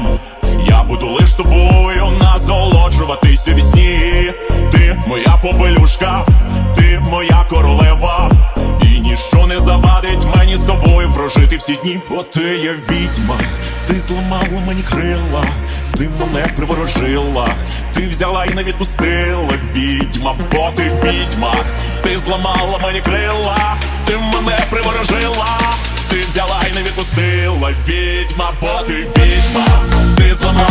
твоїм я буду лиш тобою насолоджуватися в сні. Ти моя попелюшка, ти моя королева, і ніщо не завадить мені з тобою прожити всі дні. Бо ти є відьма, ти зламала мені крила, ти мене приворожила, ти взяла і не відпустила, відьма, бо ти відьма, ти зламала мені крила, ти мене приворожила. Ти взяла і не відпустила відьма, бо ти відьма, ти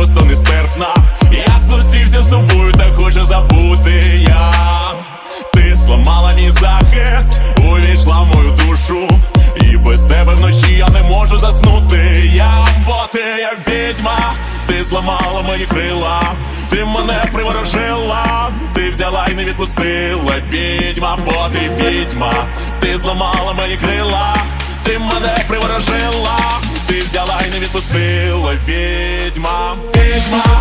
просто нестерпна. Як зустрівся з тобою, так хочу забути я. Ти зламала мій захист, увійшла в мою душу. І без тебе вночі я не можу заснути. Я, бо ти як відьма, ти зламала мої крила, ти мене приворожила, ти взяла і не відпустила. Відьма, бо ти відьма, ти зламала мої крила, ти мене приворожила, ти взяла і не відпустила. Відьма, відьма,